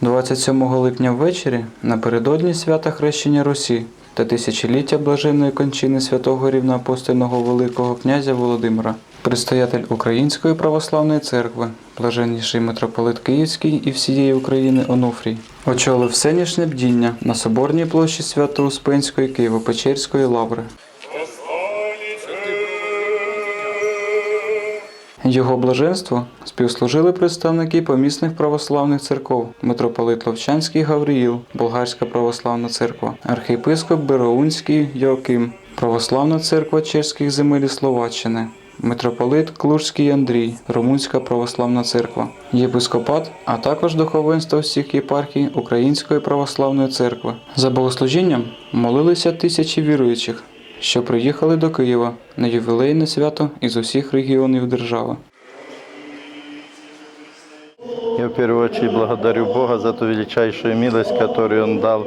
27 липня ввечері напередодні свята Хрещення Русі та тисячоліття блаженної кончини святого рівноапостольного Великого князя Володимира, предстоятель Української православної церкви, блаженніший митрополит Київський і всієї України Онуфрій, очолив всенішнє бдіння на соборній площі Свято-Успенської Києво-Печерської лаври. Його блаженство співслужили представники помісних православних церков, митрополит Ловчанський Гавриїл, Болгарська православна церква, архієпископ Бероунський Йоаким, Православна церква чеських земель Словаччини, митрополит Клужський Андрій, Румунська православна церква, єпископат, а також духовенство всіх єпархій Української православної церкви. За богослужінням молилися тисячі віруючих, що приїхали до Києва на ювілейне свято із усіх регіонів держави. Я в первую очередь благодарю Бога за ту величайшую милость, которую Он дал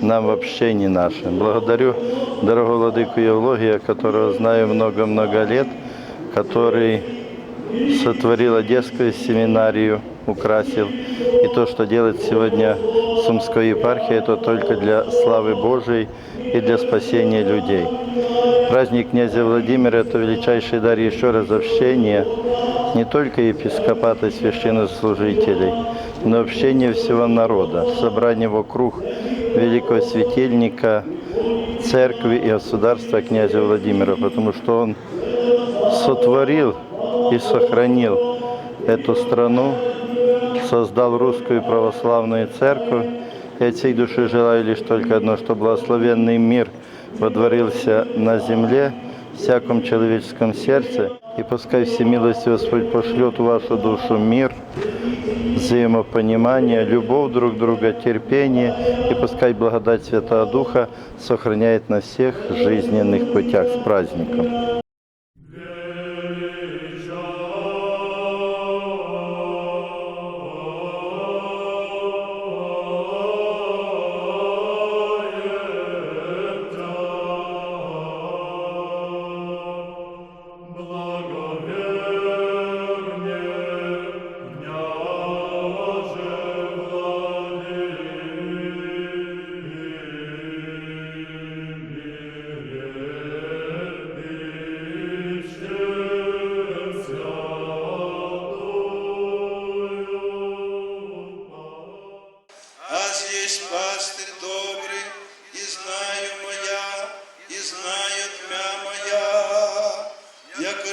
нам в общении нашем. Благодарю дорогого владыку Евлогия, которого знаю много-много лет, который сотворил Одесскую семинарию, украсил. И то, что делает сегодня Сумская епархия, это только для славы Божией и для спасения людей. Праздник князя Владимира – это величайший дар еще раз общения не только епископата и священнослужителей, но общение всего народа, собрание вокруг великого светильника, церкви и государства князя Владимира, потому что он сотворил и сохранил эту страну, создал русскую православную церковь. И от всей души желаю лишь только одно, что благословенный мир водворился на земле, в всяком человеческом сердце. И пускай всемилостивый Господь пошлет в вашу душу мир, взаимопонимание, любовь друг друга, терпение. И пускай благодать Святого Духа сохраняет на всех жизненных путях с праздником.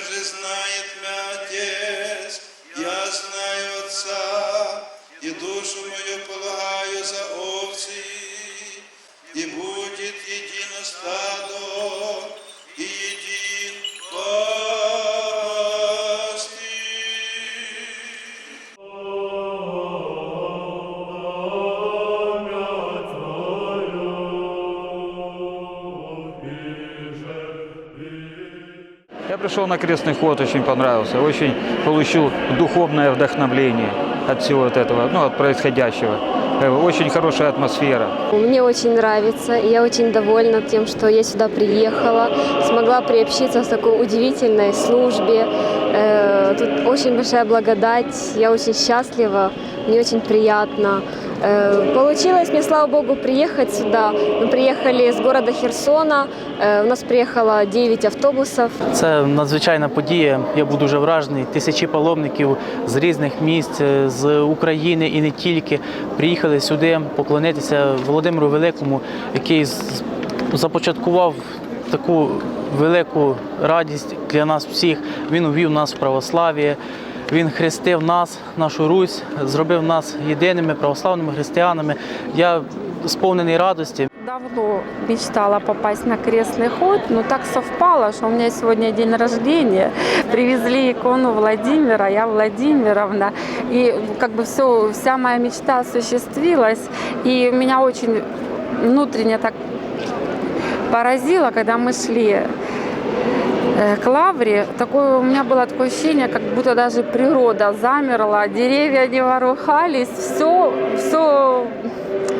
Же знает меня Отец, я знаю Отца, и душу мою полагаю за овцы, и будет едино стадо, Я пришел на крестный ход, очень понравился, очень получил духовное вдохновление от всего вот этого, ну, от происходящего. Э, Очень хорошая атмосфера. Мне очень нравится, и я очень довольна тем, что я сюда приехала, смогла приобщиться в такой удивительной службе. Э, Тут очень большая благодать, я очень счастлива, мне очень приятно. Э, Получилось мне, слава Богу, приехать сюда. Мы приехали с города Херсона, Э, у нас приехало 9 автобусов. Це надзвичайна подія. Я був дуже вражений. Тисячі паломників з різних місць, е, з України і не тільки приїхали сюди поклонитися Володимиру Великому, який з- започаткував таку велику радість для нас всіх. Він увів нас в православ'я. Він хрестив нас, нашу Русь, зробив нас єдиними православними християнами. Я сповнений радості. Давно мечтала попасть на крестный ход, но так совпало, что у меня сегодня день рождения. Привезли икону Владимира, я Владимировна. И как бы все, вся моя мечта осуществилась. И меня очень внутренне так поразило, когда мы шли э, к лавре, такое, у меня было такое ощущение, как будто даже природа замерла, деревья не ворухались, все, все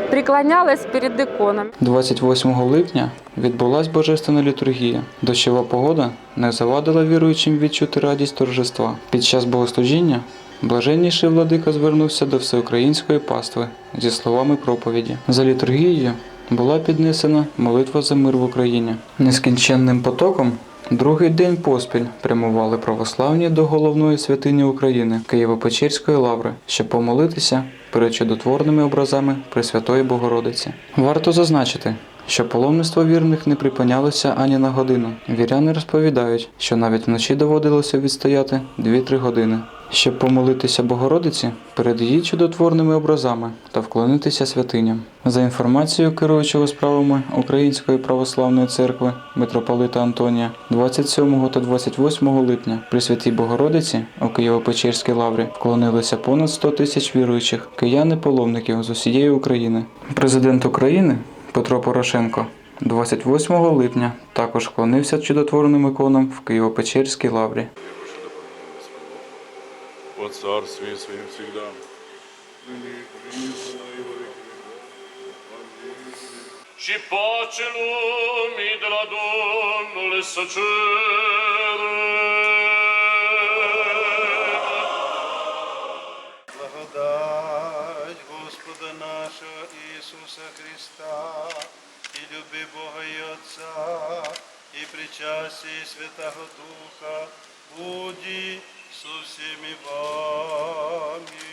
преклонялось перед иконом. 28 липня відбулась божественна літургія. Дощова погода не завадила віруючим відчути радість торжества. Під час богослужіння Блаженніший владика звернувся до всеукраїнської пастви зі словами проповіді. За літургією була піднесена молитва за мир в Україні. Нескінченним потоком другий день поспіль прямували православні до головної святині України Києво-Печерської лаври, щоб помолитися перед чудотворними образами Пресвятої Богородиці. Варто зазначити, що паломництво вірних не припинялося ані на годину. Віряни розповідають, що навіть вночі доводилося відстояти 2-3 години, щоб помолитися Богородиці перед її чудотворними образами та вклонитися святиням. За інформацією керуючого справами Української православної церкви митрополита Антонія, 27 та 28 липня при святій Богородиці у Києво-Печерській лаврі вклонилися понад 100 тисяч віруючих кияни-паломників з усієї України. Президент України Петро Порошенко 28 липня також вклонився чудотворним іконам в Києво-Печерській лаврі. О царстве своем всегда. Ci pacelum id radum le sacere. Благодать Господа нашего Иисуса Христа и люби Бога и Отца и причастие Святого Духа буди Iisuse mi vami.